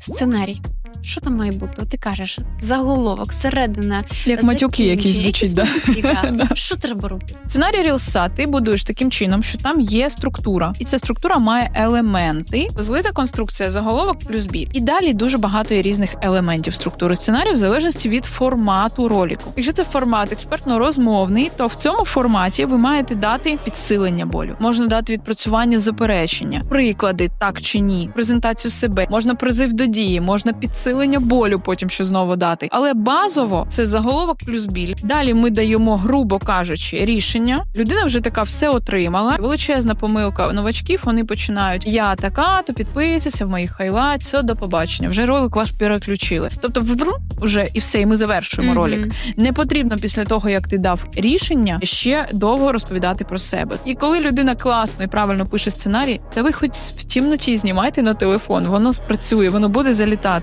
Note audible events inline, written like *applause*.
Сценарій. Що там має бути? Ти кажеш, заголовок, середина, Як матюки, які звучить. *laughs* Да. Що треба робити? Сценарій рілса ти будуєш таким чином, що там є структура, і ця структура має елементи. Злита конструкція, заголовок плюс біль. І далі дуже багато є різних елементів структури сценарію в залежності від формату роліку. Якщо це формат експертно-розмовний, то в цьому форматі ви маєте дати підсилення болю. Можна дати відпрацювання заперечення, приклади так чи ні, презентацію себе, можна призив до дії, можна підсилення болю, потім що знову дати. Але базово це заголовок плюс біль. Далі ми даємо, грубо кажучи, рішення. Людина вже така все отримала. Величезна помилка новачків. Вони починають я така, то підписуйся в моїх хайлайт, все, до побачення. Вже ролик ваш переключили. Тобто, вру, вже і все, і ми завершуємо ролик. Не потрібно після того, як ти дав рішення, ще довго розповідати про себе. І коли людина класно і правильно пише сценарій, та ви хоч в тімноті знімайте на телефон, воно спрацює, воно буде залітати.